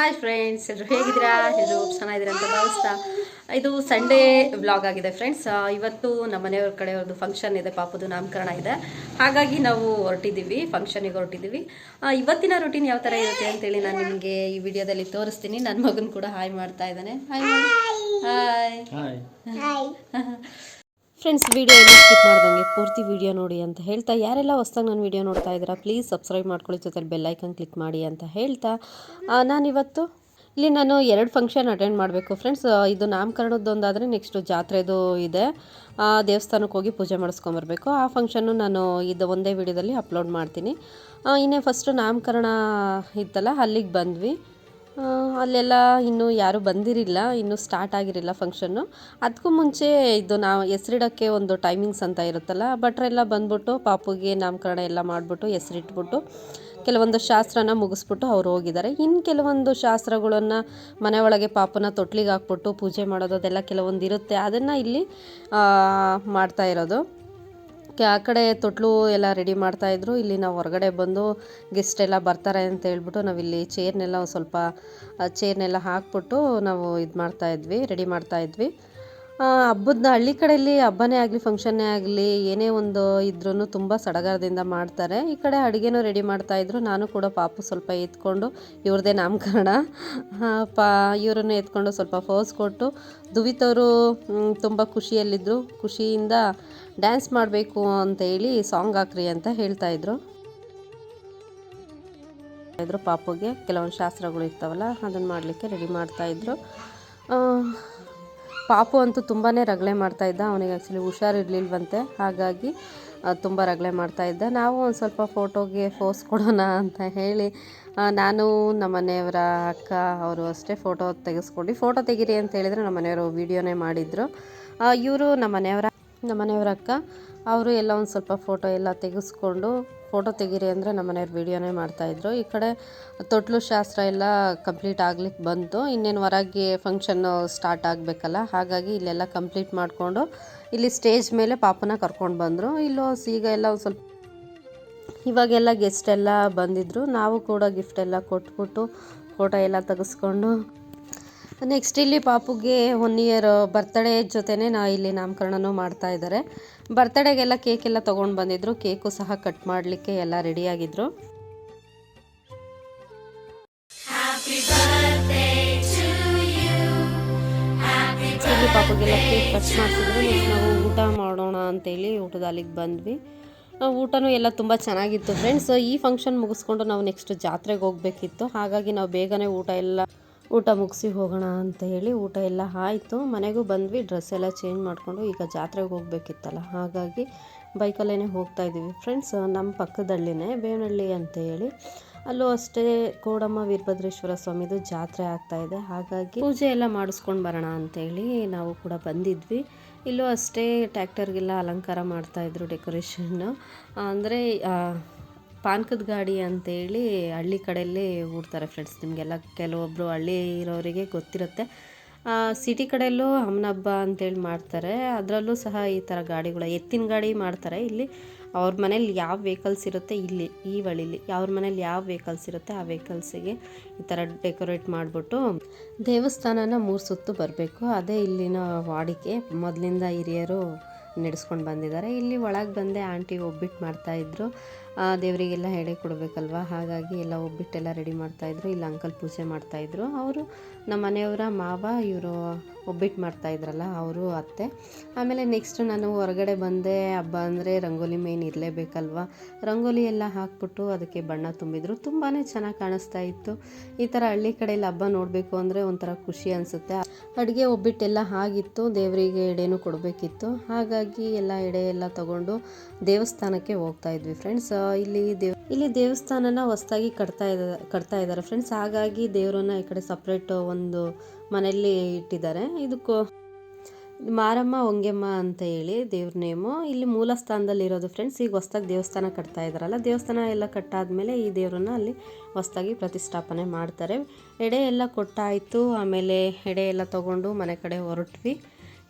Hi friends ಎಲ್ಲರೂ ಹೇಗಿದ್ದೀರಾ? ಎಲ್ಲರೂ ಚೆನ್ನಾಗಿದ್ದೀರಾ ಅಂತ ಭಾವಿಸ್ತಾ. ಇದು ಸಂಡೇ ವ್ಲಾಗ್ ಆಗಿದೆ ಫ್ರೆಂಡ್ಸ್ ಇವತ್ತು ನಮ್ಮ ಮನೆಯವ್ರ ಕಡೆಯವ್ರದ್ದು ಫಂಕ್ಷನ್ ಇದೆ ಪಾಪದು ನಾಮಕರಣ ಇದೆ. ಹಾಗಾಗಿ ನಾವು ಹೊರಟಿದ್ದೀವಿ ಫಂಕ್ಷನಿಗೆ ಹೊರಟಿದ್ದೀವಿ. ಇವತ್ತಿನ ರೂಟೀನ್ ಯಾವ ಥರ ಇರುತ್ತೆ ಅಂತೇಳಿ ನಾನು ನಿಮಗೆ ಈ ವಿಡಿಯೋದಲ್ಲಿ ತೋರಿಸ್ತೀನಿ. ನನ್ನ ಮಗನ ಕೂಡ ಹಾಯ್ ಮಾಡ್ತಾ ಇದ್ದಾನೆ. Hi hi hi friends video ಎಲ್ಲ ಸ್ಕಿಪ್ ಮಾಡ್ದಂಗೆ. ಪೂರ್ತಿ ವಿಡಿಯೋ ನೋಡಿ ಅಂತ ಹೇಳ್ತಾ, ಯಾರೆಲ್ಲ ಹೊಸ್ದಾಗ ನಾನು ವಿಡಿಯೋ ನೋಡ್ತಾ ಇದ್ದೀರಾ ಪ್ಲೀಸ್ ಸಬ್ಸ್ಕ್ರೈಬ್ ಮಾಡ್ಕೊಳ್ಳಿ. ಜೊತೆಲಿ ಬೆಲ್ಲೈಕನ್ ಕ್ಲಿಕ್ ಮಾಡಿ ಅಂತ ಹೇಳ್ತಾ. ನಾನಿವತ್ತು ಇಲ್ಲಿ ನಾನು ಎರಡು ಫಂಕ್ಷನ್ ಅಟೆಂಡ್ ಮಾಡಬೇಕು. ಫ್ರೆಂಡ್ಸ್ ಇದು ನಾಮಕರಣದ್ದೊಂದಾದರೆ ನೆಕ್ಸ್ಟು ಜಾತ್ರೆದು ಇದೆ. ದೇವಸ್ಥಾನಕ್ಕೆ ಹೋಗಿ ಪೂಜೆ ಮಾಡಿಸ್ಕೊಂಬರ್ಬೇಕು. ಆ ಫಂಕ್ಷನ್ನು ನಾನು ಇದು ಒಂದೇ ವಿಡಿಯೋದಲ್ಲಿ ಅಪ್ಲೋಡ್ ಮಾಡ್ತೀನಿ. ಇನ್ನೇ ಫಸ್ಟು ನಾಮಕರಣ ಇತ್ತಲ್ಲ, ಅಲ್ಲಿಗೆ ಬಂದ್ವಿ. ಅಲ್ಲೆಲ್ಲ ಇನ್ನೂ ಯಾರೂ ಬಂದಿರಿಲ್ಲ, ಇನ್ನೂ ಸ್ಟಾರ್ಟ್ ಆಗಿರಲಿಲ್ಲ ಫಂಕ್ಷನ್ನು ಅದಕ್ಕೂ ಮುಂಚೆ ಇದು ನಾವು ಹೆಸ್ರಿಡೋಕ್ಕೆ ಒಂದು ಟೈಮಿಂಗ್ಸ್ ಅಂತ ಇರುತ್ತಲ್ಲ ಭಟ್ರೆಲ್ಲ ಬಂದ್ಬಿಟ್ಟು ಪಾಪುಗೆ ನಾಮಕರಣ ಎಲ್ಲ ಮಾಡಿಬಿಟ್ಟು ಹೆಸ್ರಿಟ್ಬಿಟ್ಟು ಕೆಲವೊಂದು ಶಾಸ್ತ್ರನ ಮುಗಿಸ್ಬಿಟ್ಟು ಅವ್ರು ಹೋಗಿದ್ದಾರೆ. ಇನ್ನು ಕೆಲವೊಂದು ಶಾಸ್ತ್ರಗಳನ್ನು ಮನೆ ಒಳಗೆ ಪಾಪನ ತೊಟ್ಲಿಗೆ ಹಾಕ್ಬಿಟ್ಟು ಪೂಜೆ ಮಾಡೋದು ಅದೆಲ್ಲ ಕೆಲವೊಂದು ಇರುತ್ತೆ ಅದನ್ನು ಇಲ್ಲಿ ಮಾಡ್ತಾ ಇರೋದು. ಕೆ- ಆ ಕಡೆ ತೊಟ್ಲು ಎಲ್ಲ ರೆಡಿ ಮಾಡ್ತಾಯಿದ್ರು ಇಲ್ಲಿ ನಾವು ಹೊರಗಡೆ ಬಂದು ಗೆಸ್ಟ್ ಎಲ್ಲ ಬರ್ತಾರೆ ಅಂತ ಹೇಳ್ಬಿಟ್ಟು ನಾವಿಲ್ಲಿ ಚೇರ್ನೆಲ್ಲ ಒಂದು ಸ್ವಲ್ಪ ಚೇರ್ನೆಲ್ಲ ಹಾಕ್ಬಿಟ್ಟು ನಾವು ಇದು ಮಾಡ್ತಾಯಿದ್ವಿ ರೆಡಿ ಮಾಡ್ತಾಯಿದ್ವಿ ಹಬ್ಬದ ಹಳ್ಳಿ ಕಡೆಯಲ್ಲಿ ಹಬ್ಬನೇ ಆಗಲಿ ಫಂಕ್ಷನ್ನೇ ಆಗಲಿ, ಏನೇ ಒಂದು ಇದ್ರೂ ತುಂಬ ಸಡಗರದಿಂದ ಮಾಡ್ತಾರೆ. ಈ ಕಡೆ ಅಡುಗೆನೂ ರೆಡಿ ಮಾಡ್ತಾಯಿದ್ರು ನಾನು ಕೂಡ ಪಾಪು ಸ್ವಲ್ಪ ಎತ್ಕೊಂಡು ಇವ್ರದ್ದೇ ನಾಮಕರಣ. ಪಾ, ಇವರನ್ನು ಎತ್ಕೊಂಡು ಸ್ವಲ್ಪ ಫೋಸ್ ಕೊಟ್ಟು ದುವಿತವರು ತುಂಬ ಖುಷಿಯಲ್ಲಿದ್ದರು ಖುಷಿಯಿಂದ ಡ್ಯಾನ್ಸ್ ಮಾಡಬೇಕು ಅಂತ ಹೇಳಿ ಸಾಂಗ್ ಹಾಕ್ರಿ ಅಂತ ಹೇಳ್ತಾ ಇದ್ರು. ಪಾಪುಗೆ ಕೆಲವೊಂದು ಶಾಸ್ತ್ರಗಳು ಇರ್ತಾವಲ್ಲ ಅದನ್ನು ಮಾಡಲಿಕ್ಕೆ ರೆಡಿ ಮಾಡ್ತಾ ಮಾಡ್ತಾಯಿದ್ರು ಪಾಪು ಅಂತೂ ತುಂಬಾ ರಗಳೆ ಮಾಡ್ತಾಯಿದ್ದ ಅವನಿಗೆ ಆ್ಯಕ್ಚುಲಿ ಹುಷಾರಿರ್ಲಿಲ್ವಂತೆ ಹಾಗಾಗಿ ತುಂಬ ರಗಳೆ ಮಾಡ್ತಾಯಿದ್ದ ನಾವು ಒಂದು ಸ್ವಲ್ಪ ಫೋಟೋಗೆ ಫೋಸ್ ಕೊಡೋಣ ಅಂತ ಹೇಳಿ ನಾನು ನಮ್ಮ ಮನೆಯವರ ಅಕ್ಕ, ಅವರು ಅಷ್ಟೇ ಫೋಟೋ ತೆಗೆಸ್ಕೊಂಡು. ಫೋಟೋ ತೆಗೀರಿ ಅಂತ ಹೇಳಿದರೆ ನಮ್ಮ ಮನೆಯವರು ವೀಡಿಯೋನೇ ಮಾಡಿದರು. ಇವರು ನಮ್ಮ ಮನೆಯವರ ನಮ್ಮ ಮನೆಯವರ ಅಕ್ಕ, ಅವರು ಎಲ್ಲ ಒಂದು ಸ್ವಲ್ಪ ಫೋಟೋ ಎಲ್ಲ ತೆಗೆಸ್ಕೊಂಡು ಫೋಟೋ ತೆಗೀರಿ ಅಂದರೆ ನಮ್ಮ ಮನೆಯವ್ರು ವೀಡಿಯೋನೇ ಮಾಡ್ತಾಯಿದ್ರು ಈ ಕಡೆ ತೊಟ್ಲು ಶಾಸ್ತ್ರ ಎಲ್ಲ ಕಂಪ್ಲೀಟ್ ಆಗ್ಲಿಕ್ಕೆ ಬಂತು. ಇನ್ನೇನು ಹೊರಗೆ ಫಂಕ್ಷನ್ನು ಸ್ಟಾರ್ಟ್ ಆಗಬೇಕಲ್ಲ, ಹಾಗಾಗಿ ಇಲ್ಲೆಲ್ಲ ಕಂಪ್ಲೀಟ್ ಮಾಡಿಕೊಂಡು ಇಲ್ಲಿ ಸ್ಟೇಜ್ ಮೇಲೆ ಪಾಪನ ಕರ್ಕೊಂಡು ಬಂದರು. ಇಲ್ಲೋ ಈಗ ಎಲ್ಲ ಒಂದು ಸ್ವಲ್ಪ ಇವಾಗೆಲ್ಲ ಗೆಸ್ಟ್ ಎಲ್ಲ ಬಂದಿದ್ದರು ನಾವು ಕೂಡ ಗಿಫ್ಟ್ ಎಲ್ಲ ಕೊಟ್ಬಿಟ್ಟು ಫೋಟೋ ಎಲ್ಲ ತೆಗೆಸ್ಕೊಂಡು ನೆಕ್ಸ್ಟ್ ಇಲ್ಲಿ ಪಾಪುಗೆ ಒನ್ ಇಯರ್ ಬರ್ತಡೇ ಜೊತೆನೇ ನಾ ಇಲ್ಲಿ ನಾಮಕರಣನೂ ಮಾಡ್ತಾ ಇದ್ದಾರೆ. ಬರ್ತಡೇಗೆಲ್ಲ ಕೇಕ್ ಎಲ್ಲ ತೊಗೊಂಡು ಬಂದಿದ್ರು. ಕೇಕು ಸಹ ಕಟ್ ಮಾಡಲಿಕ್ಕೆ ಎಲ್ಲ ರೆಡಿಯಾಗಿದ್ರು ಇಲ್ಲಿ ಪಾಪುಗೆಲ್ಲ ಕೇಕ್ ಕಟ್ ಮಾಡ್ತಿದ್ರು. ನೆಕ್ಸ್ಟ್ ನಾವು ಊಟ ಮಾಡೋಣ ಅಂತೇಳಿ ಊಟದ ಅಲ್ಲಿಗೆ ಬಂದ್ವಿ ಊಟನೂ ಎಲ್ಲ ತುಂಬ ಚೆನ್ನಾಗಿತ್ತು ಫ್ರೆಂಡ್ಸ್ ಈ ಫಂಕ್ಷನ್ ಮುಗಿಸ್ಕೊಂಡು ನಾವು ನೆಕ್ಸ್ಟ್ ಜಾತ್ರೆಗೆ ಹೋಗಬೇಕಿತ್ತು. ಹಾಗಾಗಿ ನಾವು ಬೇಗನೆ ಊಟ ಎಲ್ಲ ಊಟ ಮುಗಿಸಿ ಹೋಗೋಣ ಅಂತ ಹೇಳಿ ಊಟ ಎಲ್ಲ ಆಯಿತು. ಮನೆಗೂ ಬಂದ್ವಿ. ಡ್ರೆಸ್ ಎಲ್ಲ ಚೇಂಜ್ ಮಾಡಿಕೊಂಡು ಈಗ ಜಾತ್ರೆಗೆ ಹೋಗಬೇಕಿತ್ತಲ್ಲ, ಹಾಗಾಗಿ ಬೈಕಲ್ಲೇ ಹೋಗ್ತಾ ಇದ್ದೀವಿ. ಫ್ರೆಂಡ್ಸ್ ನಮ್ಮ ಪಕ್ಕದಳ್ಳಿನೇ ಬೇವನಹಳ್ಳಿ ಅಂತ ಹೇಳಿ. ಅಲ್ಲೂ ಅಷ್ಟೇ ಕೋಡಮ್ಮ ವೀರಭದ್ರೇಶ್ವರ ಸ್ವಾಮಿದು ಜಾತ್ರೆ ಆಗ್ತಾ ಇದೆ. ಹಾಗಾಗಿ ಪೂಜೆ ಎಲ್ಲ ಮಾಡಿಸ್ಕೊಂಡು ಬರೋಣ ಅಂತೇಳಿ ನಾವು ಕೂಡ ಬಂದಿದ್ವಿ. ಇಲ್ಲೂ ಅಷ್ಟೇ ಟ್ಯಾಕ್ಟರ್ಗೆಲ್ಲ ಅಲಂಕಾರ ಮಾಡ್ತಾಯಿದ್ರು ಡೆಕೋರೇಷನ್ನು. ಅಂದರೆ ಪಾನಕದ ಗಾಡಿ ಅಂತೇಳಿ ಹಳ್ಳಿ ಕಡೆಯಲ್ಲಿ ಊಡ್ತಾರೆ ಫ್ರೆಂಡ್ಸ್ ನಿಮಗೆಲ್ಲ ಕೆಲವೊಬ್ಬರು ಹಳ್ಳಿ ಇರೋರಿಗೆ ಗೊತ್ತಿರುತ್ತೆ. ಸಿಟಿ ಕಡೆಯಲ್ಲೂ ಅಮ್ಮನಬ್ಬ ಅಂತೇಳಿ ಮಾಡ್ತಾರೆ. ಅದರಲ್ಲೂ ಸಹ ಈ ಥರ ಗಾಡಿಗಳು, ಎತ್ತಿನ ಗಾಡಿ ಮಾಡ್ತಾರೆ. ಇಲ್ಲಿ ಅವ್ರ ಮನೇಲಿ ಯಾವ ವೆಹಿಕಲ್ಸ್ ಇರುತ್ತೆ ಇಲ್ಲಿ, ಈ ಹಳ್ಳಿಲಿ ಅವ್ರ ಮನೇಲಿ ಯಾವ ವೆಹಿಕಲ್ಸ್ ಇರುತ್ತೆ ಆ ವೆಹಿಕಲ್ಸಿಗೆ ಈ ಥರ ಡೆಕೋರೇಟ್ ಮಾಡಿಬಿಟ್ಟು ದೇವಸ್ಥಾನನ ಮೂರು ಸುತ್ತು ಬರಬೇಕು. ಅದೇ ಇಲ್ಲಿನ ವಾಡಿಕೆ. ಮೊದಲಿಂದ ಹಿರಿಯರು ನಡೆಸ್ಕೊಂಡು ಬಂದಿದ್ದಾರೆ. ಇಲ್ಲಿ ಒಳಗೆ ಬಂದೆ ಆಂಟಿ ಒಬ್ಬಿಟ್ಟು ಮಾಡ್ತಾಯಿದ್ರು ದೇವರಿಗೆಲ್ಲ ಎಡೆ ಕೊಡಬೇಕಲ್ವ? ಹಾಗಾಗಿ ಎಲ್ಲ ಒಬ್ಬಿಟ್ಟೆಲ್ಲ ರೆಡಿ ಮಾಡ್ತಾಯಿದ್ರು ಇಲ್ಲಿ ಅಂಕಲ್ ಪೂಜೆ ಮಾಡ್ತಾಯಿದ್ರು ಅವರು ನಮ್ಮ ಮನೆಯವರ ಮಾವ, ಇವರು ಒಬ್ಬಿಟ್ಟು ಮಾಡ್ತಾಯಿದ್ರಲ್ಲ ಅವರು ಅತ್ತೆ. ಆಮೇಲೆ ನೆಕ್ಸ್ಟ್ ನಾನು ಹೊರಗಡೆ ಬಂದೆ, ಹಬ್ಬ ಅಂದರೆ ರಂಗೋಲಿ ಮೇನ್ ಇರಲೇಬೇಕಲ್ವ? ರಂಗೋಲಿ ಎಲ್ಲ ಹಾಕ್ಬಿಟ್ಟು ಅದಕ್ಕೆ ಬಣ್ಣ ತುಂಬಿದ್ರು. ತುಂಬಾ ಚೆನ್ನಾಗಿ ಕಾಣಿಸ್ತಾ ಇತ್ತು. ಈ ಥರ ಹಳ್ಳಿ ಕಡೆಯಲ್ಲಿ ಹಬ್ಬ ನೋಡಬೇಕು ಅಂದರೆ ಒಂಥರ ಖುಷಿ ಅನಿಸುತ್ತೆ. ಅಡುಗೆ ಒಬ್ಬಿಟ್ಟೆಲ್ಲ ಆಗಿತ್ತು, ದೇವರಿಗೆ ಎಡೆನೂ ಕೊಡಬೇಕಿತ್ತು. ಹಾಗಾಗಿ ಎಲ್ಲ ಎಡೆ ಎಲ್ಲ ತಗೊಂಡು ದೇವಸ್ಥಾನಕ್ಕೆ ಹೋಗ್ತಾ ಇದ್ವಿ ಫ್ರೆಂಡ್ಸ್ ಇಲ್ಲಿ ದೇವ್, ಇಲ್ಲಿ ದೇವಸ್ಥಾನನ ಹೊಸ್ದಾಗಿ ಕಟ್ತಾ ಇದ್ದಾರೆ ಕಟ್ತಾ ಇದ್ದಾರೆ ಫ್ರೆಂಡ್ಸ್ ಹಾಗಾಗಿ ದೇವರನ್ನ ಈ ಕಡೆ ಸಪ್ರೇಟ್ ಒಂದು ಮನೆಯಲ್ಲಿ ಇಟ್ಟಿದ್ದಾರೆ. ಇದಕ್ಕೂ ಮಾರಮ್ಮ, ಹೊಂಗೆಮ್ಮ ಅಂತ ಹೇಳಿ ದೇವ್ರ ನೇಮು. ಇಲ್ಲಿ ಮೂಲ ಸ್ಥಾನದಲ್ಲಿ ಇರೋದು ಫ್ರೆಂಡ್ಸ್ ಈಗ ಹೊಸ್ದಾಗಿ ದೇವಸ್ಥಾನ ಕಟ್ತಾ ಇದ್ದಾರಲ್ಲ, ದೇವಸ್ಥಾನ ಎಲ್ಲ ಕಟ್ಟಾದ್ಮೇಲೆ ಈ ದೇವರನ್ನ ಅಲ್ಲಿ ಹೊಸ್ದಾಗಿ ಪ್ರತಿಷ್ಠಾಪನೆ ಮಾಡ್ತಾರೆ. ಎಡೆ ಎಲ್ಲ ಕೊಟ್ಟಾಯಿತು, ಆಮೇಲೆ ಎಡೆ ಎಲ್ಲ ತೊಗೊಂಡು ಮನೆ ಕಡೆ ಹೊರಟ್ವಿ.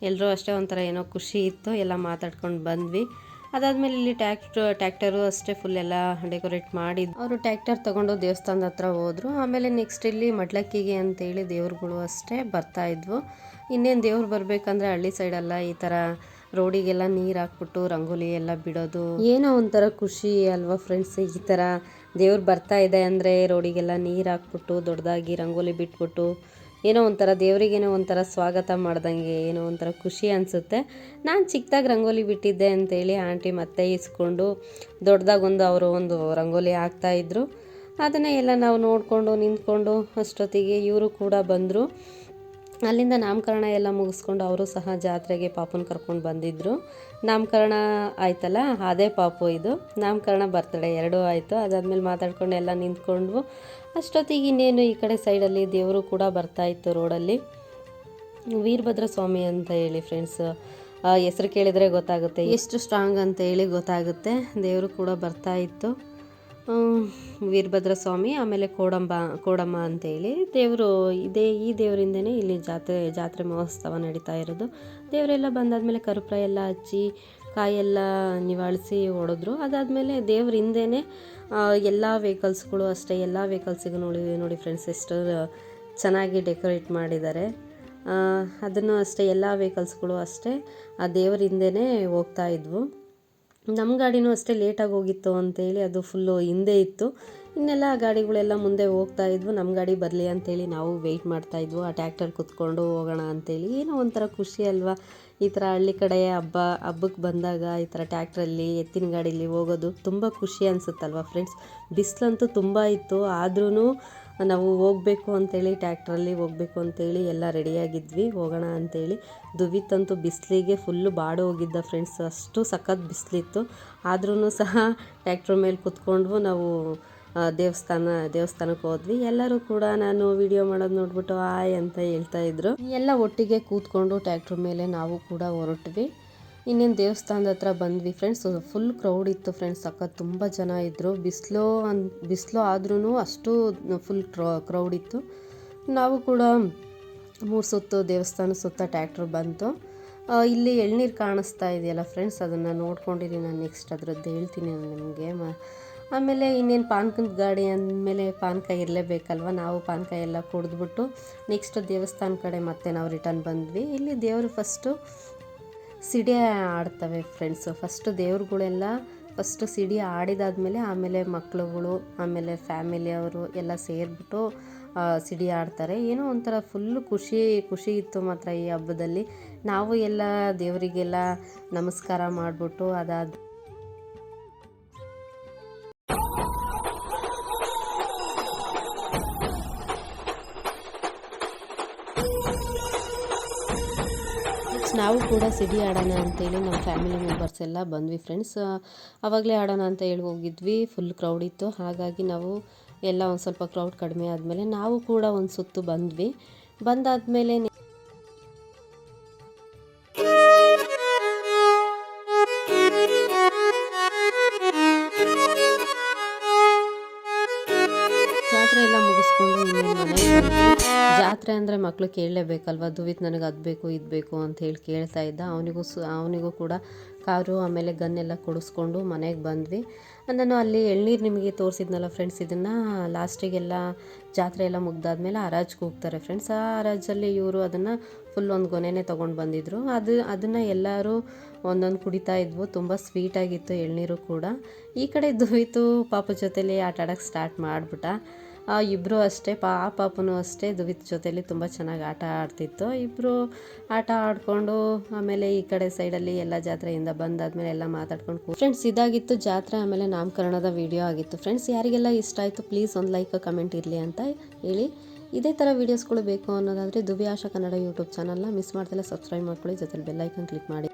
ಎಲ್ಲರೂ ಅಷ್ಟೇ ಒಂಥರ ಏನೋ ಖುಷಿ ಇತ್ತು, ಎಲ್ಲ ಮಾತಾಡ್ಕೊಂಡು ಬಂದ್ವಿ. ಅದಾದಮೇಲೆ ಇಲ್ಲಿ ಟ್ಯಾಕ್ಟ್ರ್ ಟ್ಯಾಕ್ಟರು ಅಷ್ಟೇ ಫುಲ್ ಎಲ್ಲ ಡೆಕೋರೇಟ್ ಮಾಡಿ ಅವರು ಟ್ಯಾಕ್ಟರ್ ತಗೊಂಡು ದೇವಸ್ಥಾನದ ಹತ್ರ ಹೋದ್ರು. ಆಮೇಲೆ ನೆಕ್ಸ್ಟ್ ಇಲ್ಲಿ ಮಡ್ಲಕ್ಕಿಗೆ ಅಂತೇಳಿ ದೇವ್ರುಗಳು ಅಷ್ಟೇ ಬರ್ತಾ ಇದ್ವು. ಇನ್ನೇನು ದೇವ್ರು ಬರಬೇಕಂದ್ರೆ ಹಳ್ಳಿ ಸೈಡೆಲ್ಲ ಈ ಥರ ರೋಡಿಗೆಲ್ಲ ನೀರು ಹಾಕ್ಬಿಟ್ಟು ರಂಗೋಲಿ ಎಲ್ಲ ಬಿಡೋದು. ಏನೋ ಒಂಥರ ಖುಷಿ ಅಲ್ವಾ ಫ್ರೆಂಡ್ಸ್ ಈ ಥರ ದೇವ್ರು ಬರ್ತಾ ಇದೆ ಅಂದರೆ ರೋಡಿಗೆಲ್ಲ ನೀರು ಹಾಕ್ಬಿಟ್ಟು ದೊಡ್ಡದಾಗಿ ರಂಗೋಲಿ ಬಿಟ್ಬಿಟ್ಟು ಏನೋ ಒಂಥರ ದೇವರಿಗೇನೋ ಒಂಥರ ಸ್ವಾಗತ ಮಾಡ್ದಂಗೆ ಏನೋ ಒಂಥರ ಖುಷಿ ಅನಿಸುತ್ತೆ. ನಾನು ಚಿಕ್ಕದಾಗಿ ರಂಗೋಲಿ ಬಿಟ್ಟಿದ್ದೆ ಅಂತೇಳಿ ಆಂಟಿ ಮತ್ತೆ ಇಸ್ಕೊಂಡು ದೊಡ್ಡದಾಗಿ ಒಂದು ಅವರು ಒಂದು ರಂಗೋಲಿ ಹಾಕ್ತಾಯಿದ್ರು ಅದನ್ನೇ ಎಲ್ಲ ನಾವು ನೋಡಿಕೊಂಡು ನಿಂತ್ಕೊಂಡು ಅಷ್ಟೊತ್ತಿಗೆ ಇವರು ಕೂಡ ಬಂದರು. ಅಲ್ಲಿಂದ ನಾಮಕರಣ ಎಲ್ಲ ಮುಗಿಸ್ಕೊಂಡು ಅವರು ಸಹ ಜಾತ್ರೆಗೆ ಪಾಪುನ ಕರ್ಕೊಂಡು ಬಂದಿದ್ದರು ನಾಮಕರಣ ಆಯ್ತಲ್ಲ? ಅದೇ ಪಾಪು ಇದು. ನಾಮಕರಣ ಬರ್ತಡೆ ಎರಡೂ ಆಯಿತು. ಅದಾದಮೇಲೆ ಮಾತಾಡ್ಕೊಂಡು ಎಲ್ಲ ನಿಂತ್ಕೊಂಡ್ವು. ಅಷ್ಟೊತ್ತಿಗೆ ಇನ್ನೇನು ಈ ಕಡೆ ಸೈಡಲ್ಲಿ ದೇವರು ಕೂಡ ಬರ್ತಾ ಇತ್ತು ರೋಡಲ್ಲಿ ವೀರಭದ್ರ ಸ್ವಾಮಿ ಅಂತ ಹೇಳಿ ಫ್ರೆಂಡ್ಸ್ ಹೆಸರು ಕೇಳಿದರೆ ಗೊತ್ತಾಗುತ್ತೆ. ಎಷ್ಟು ಸ್ಟ್ರಾಂಗ್ ಅಂತ ಹೇಳಿ ಗೊತ್ತಾಗುತ್ತೆ. ದೇವರು ಕೂಡ ಬರ್ತಾ ಇತ್ತು. ವೀರಭದ್ರ ಸ್ವಾಮಿ, ಆಮೇಲೆ ಕೋಡಂಬ, ಕೋಡಮ್ಮ ಅಂತೇಳಿ ದೇವರು ಇದೇ, ಈ ದೇವರಿಂದನೇ ಇಲ್ಲಿ ಜಾತ್ರೆ ಜಾತ್ರೆ ಮಹೋತ್ಸವ ನಡೀತಾ ಇರೋದು. ದೇವರೆಲ್ಲ ಬಂದಾದಮೇಲೆ ಕರ್ಪೂರ ಎಲ್ಲ ಹಚ್ಚಿ, ಕಾಯೆಲ್ಲ ನಿವಾಳಿಸಿ ಹೊಡೆದ್ರು. ಅದಾದಮೇಲೆ ದೇವ್ರ ಹಿಂದೆನೇ ಎಲ್ಲ ವೆಹಿಕಲ್ಸ್ಗಳು ಅಷ್ಟೇ, ಎಲ್ಲ ವೆಹಿಕಲ್ಸಿಗೂ ನೋಡಿ ನೋಡಿ ಫ್ರೆಂಡ್ಸ್ ಎಷ್ಟು ಚೆನ್ನಾಗಿ ಡೆಕೋರೇಟ್ ಮಾಡಿದ್ದಾರೆ. ಅದನ್ನು ಅಷ್ಟೇ, ಎಲ್ಲ ವೆಹಿಕಲ್ಸ್ಗಳು ಅಷ್ಟೇ, ಆ ದೇವ್ರ ಹಿಂದೆನೇ ಹೋಗ್ತಾ ಇದ್ವು. ನಮ್ಮ ಗಾಡಿನೂ ಅಷ್ಟೇ ಲೇಟಾಗಿ ಹೋಗಿತ್ತು ಅಂತೇಳಿ ಅದು ಫುಲ್ಲು ಹಿಂದೆ ಇತ್ತು. ಇನ್ನೆಲ್ಲ ಗಾಡಿಗಳೆಲ್ಲ ಮುಂದೆ ಹೋಗ್ತಾ ಇದ್ವು. ನಮ್ಮ ಗಾಡಿ ಬರಲಿ ಅಂತೇಳಿ ನಾವು ವೆಯ್ಟ್ ಮಾಡ್ತಾ ಇದ್ವು. ಆ ಟ್ಯಾಕ್ಟರ್ ಕುತ್ಕೊಂಡು ಹೋಗೋಣ ಅಂತೇಳಿ. ಏನೋ ಒಂಥರ ಖುಷಿ ಅಲ್ವಾ? ಈ ಥರ ಹಳ್ಳಿ ಕಡೆ ಹಬ್ಬ ಹಬ್ಬಕ್ಕೆ ಬಂದಾಗ ಈ ಥರ ಟ್ಯಾಕ್ಟ್ರಲ್ಲಿ ಎತ್ತಿನ ಗಾಡೀಲಿ ಹೋಗೋದು ತುಂಬ ಖುಷಿ ಅನಿಸುತ್ತಲ್ವ ಫ್ರೆಂಡ್ಸ್ ಬಿಸಿಲಂತೂ ತುಂಬ ಇತ್ತು. ಆದ್ರೂ ನಾವು ಹೋಗಬೇಕು ಅಂತೇಳಿ ಟ್ಯಾಕ್ಟ್ರಲ್ಲಿ ಹೋಗಬೇಕು ಅಂತೇಳಿ ಎಲ್ಲ ರೆಡಿಯಾಗಿದ್ವಿ. ಹೋಗೋಣ ಅಂತೇಳಿ ದುವಿತಂತೂ ಬಿಸಿಲಿಗೆ ಫುಲ್ಲು ಬಾಡು ಹೋಗಿದ್ದ ಫ್ರೆಂಡ್ಸ್ ಅಷ್ಟು ಸಖತ್ ಬಿಸಿಲಿತ್ತು. ಆದ್ರೂ ಸಹ ಟ್ಯಾಕ್ಟ್ರ್ ಮೇಲೆ ಕುತ್ಕೊಂಡ್ವು ನಾವು ದೇವಸ್ಥಾನ, ದೇವಸ್ಥಾನಕ್ಕೆ ಹೋದ್ವಿ. ಎಲ್ಲರೂ ಕೂಡ ನಾನು ವಿಡಿಯೋ ಮಾಡೋದು ನೋಡ್ಬಿಟ್ಟು ಆಯ್ ಅಂತ ಹೇಳ್ತಾ ಇದ್ರು. ಎಲ್ಲ ಒಟ್ಟಿಗೆ ಕೂತ್ಕೊಂಡು ಟ್ಯಾಕ್ಟ್ರ್ ಮೇಲೆ ನಾವು ಕೂಡ ಹೊರಟ್ವಿ. ಇನ್ನೇನು ದೇವಸ್ಥಾನದ ಹತ್ರ ಬಂದ್ವಿ ಫ್ರೆಂಡ್ಸ್ ಫುಲ್ ಕ್ರೌಡ್ ಇತ್ತು ಫ್ರೆಂಡ್ಸ್ ಸಖತ್ ತುಂಬ ಜನ ಇದ್ದರು ಬಿಸಿಲು ಅನ್, ಬಿಸಿಲು ಆದ್ರೂ ಅಷ್ಟು ಫುಲ್ ಕ್ರೌಡ್ ಇತ್ತು. ನಾವು ಕೂಡ ಮೂರು ಸುತ್ತು ದೇವಸ್ಥಾನ ಸುತ್ತ ಟ್ಯಾಕ್ಟ್ರ್ ಬಂತು. ಇಲ್ಲಿ ಎಳ್ನೀರು ಕಾಣಿಸ್ತಾ ಇದೆಯಲ್ಲ ಫ್ರೆಂಡ್ಸ್ ಅದನ್ನು ನೋಡ್ಕೊಂಡಿರಿ. ನಾನು ನೆಕ್ಸ್ಟ್ ಅದ್ರದ್ದು ಹೇಳ್ತೀನಿ ನಾನು ನಿಮಗೆ. ಮ, ಆಮೇಲೆ ಇನ್ನೇನು ಪಾನ್ಕದ ಗಾಡಿ ಅಂದಮೇಲೆ ಪಾನಕ ಇರಲೇಬೇಕಲ್ವ? ನಾವು ಪಾನಕ ಎಲ್ಲ ಕುಡಿದ್ಬಿಟ್ಟು ನೆಕ್ಸ್ಟ್ ದೇವಸ್ಥಾನ ಕಡೆ ಮತ್ತೆ ನಾವು ರಿಟರ್ನ್ ಬಂದ್ವಿ. ಇಲ್ಲಿ ದೇವರು ಫಸ್ಟು ಸಿಡಿ ಆಡ್ತವೆ ಫ್ರೆಂಡ್ಸು ಫಸ್ಟು ದೇವ್ರುಗಳೆಲ್ಲ ಫಸ್ಟು ಸಿಡಿ ಆಡಿದಾದ್ಮೇಲೆ ಆಮೇಲೆ ಮಕ್ಳುಗಳು, ಆಮೇಲೆ ಫ್ಯಾಮಿಲಿಯವರು ಎಲ್ಲ ಸೇರಿಬಿಟ್ಟು ಸಿಡಿ ಆಡ್ತಾರೆ. ಏನೋ ಒಂಥರ ಫುಲ್ಲು ಖುಷಿ ಖುಷಿ ಇತ್ತು ಮಾತ್ರ ಈ ಹಬ್ಬದಲ್ಲಿ. ನಾವು ಎಲ್ಲ ದೇವರಿಗೆಲ್ಲ ನಮಸ್ಕಾರ ಮಾಡಿಬಿಟ್ಟು ಅದಾದ ನಾವು ಕೂಡ ಸಿಡಿ ಆಡೋಣ ಅಂತೇಳಿ ನಮ್ಮ ಫ್ಯಾಮಿಲಿ ಮೆಂಬರ್ಸ್ ಎಲ್ಲ ಬಂದ್ವಿ ಫ್ರೆಂಡ್ಸ್ ಆವಾಗಲೇ ಆಡೋಣ ಅಂತ ಹೇಳಿ ಹೋಗಿದ್ವಿ. ಫುಲ್ ಕ್ರೌಡ್ ಇತ್ತು. ಹಾಗಾಗಿ ನಾವು ಎಲ್ಲ ಒಂದು ಸ್ವಲ್ಪ ಕ್ರೌಡ್ ಕಡಿಮೆ ಆದಮೇಲೆ ನಾವು ಕೂಡ ಒಂದು ಸುತ್ತು ಬಂದ್ವಿ. ಬಂದಾದಮೇಲೆ ಮುಗಿಸ್ಕೊಂಡು ಜಾತ್ರೆ ಅಂದರೆ ಮಕ್ಕಳು ಕೇಳಲೇಬೇಕಲ್ವ? ದುವಿತ್ ನನಗೆ ಅದು ಬೇಕು, ಇದು ಬೇಕು ಅಂತ ಹೇಳಿ ಕೇಳ್ತಾ ಇದ್ದ. ಅವನಿಗೂ ಸು, ಅವನಿಗೂ ಕೂಡ ಕಾರು, ಆಮೇಲೆ ಗನ್ನೆಲ್ಲ ಕೊಡಿಸ್ಕೊಂಡು ಮನೆಗೆ ಬಂದ್ವಿ. ನಾನು ಅಲ್ಲಿ ಎಳ್ನೀರು ನಿಮಗೆ ತೋರಿಸಿದ್ನಲ್ಲ ಫ್ರೆಂಡ್ಸ್ ಇದನ್ನು ಲಾಸ್ಟಿಗೆಲ್ಲ ಜಾತ್ರೆ ಎಲ್ಲ ಮುಗ್ದಾದ್ಮೇಲೆ ಹರಾಜ್ಗೆ ಹೋಗ್ತಾರೆ ಫ್ರೆಂಡ್ಸ್ ಆ ಹರಾಜಲ್ಲಿ ಇವರು ಅದನ್ನು ಫುಲ್ ಒಂದು ಗೊನೆನೇ ತೊಗೊಂಡು ಬಂದಿದ್ರು. ಅದು, ಅದನ್ನು ಎಲ್ಲರೂ ಒಂದೊಂದು ಕುಡಿತಾ ಇದ್ವು. ತುಂಬ ಸ್ವೀಟಾಗಿತ್ತು ಎಳ್ನೀರು ಕೂಡ. ಈ ಕಡೆ ದುವಿತು ಪಾಪ ಜೊತೆಲಿ ಆಟ ಆಡೋಕ್ಕೆ ಸ್ಟಾರ್ಟ್ ಮಾಡಿಬಿಟ್ಟ. ಇಬ್ಬರು ಅಷ್ಟೇ, ಪಾ ಪಾಪನೂ ಅಷ್ಟೇ ದುವಿತ್ ಜೊತೆಲಿ ತುಂಬ ಚೆನ್ನಾಗಿ ಆಟ ಆಡ್ತಿತ್ತು. ಇಬ್ಬರು ಆಟ ಆಡಿಕೊಂಡು ಆಮೇಲೆ ಈ ಕಡೆ ಸೈಡಲ್ಲಿ ಎಲ್ಲ ಜಾತ್ರೆಯಿಂದ ಬಂದಾದಮೇಲೆ ಎಲ್ಲ ಮಾತಾಡ್ಕೊಂಡು ಫ್ರೆಂಡ್ಸ್ ಇದಾಗಿತ್ತು ಜಾತ್ರೆ, ಆಮೇಲೆ ನಾಮಕರಣದ ವಿಡಿಯೋ ಆಗಿತ್ತು. ಫ್ರೆಂಡ್ಸ್ ಯಾರಿಗೆಲ್ಲ ಇಷ್ಟ ಆಯಿತು ಪ್ಲೀಸ್ ಒಂದು ಲೈಕ್ ಕಮೆಂಟ್ ಇರಲಿ ಅಂತ ಹೇಳಿ. ಇದೇ ಥರ ವೀಡಿಯೋಸ್ಗಳು ಬೇಕು ಅನ್ನೋದಾದರೆ ದುಬಿ ಆಶಾ ಕನ್ನಡ ಯೂಟ್ಯೂಬ್ ಚಾನಲ್ನ ಮಿಸ್ ಮಾಡ್ದಲ್ಲ ಸಬ್ಸ್ಕ್ರೈಬ್ ಮಾಡ್ಕೊಳ್ಳಿ, ಜೊತೆಲಿ ಬೆಲ್ಲೈಕನ್ ಕ್ಲಿಕ್ ಮಾಡಿ.